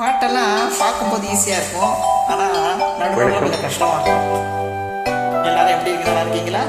பாட்டெல்லாம் பார்க்கும்போது ஈஸியாக இருக்கும். ஆனால் நடுவில் கொஞ்சம் கஷ்டமாக இருக்கும். எல்லாரும் எப்படி இருக்கீங்க? இருக்கீங்களா?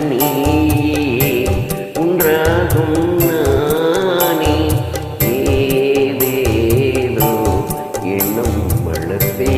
நீயே ஒன்றாகும் நானே. ஏதேதோ என்னும் மனத்தே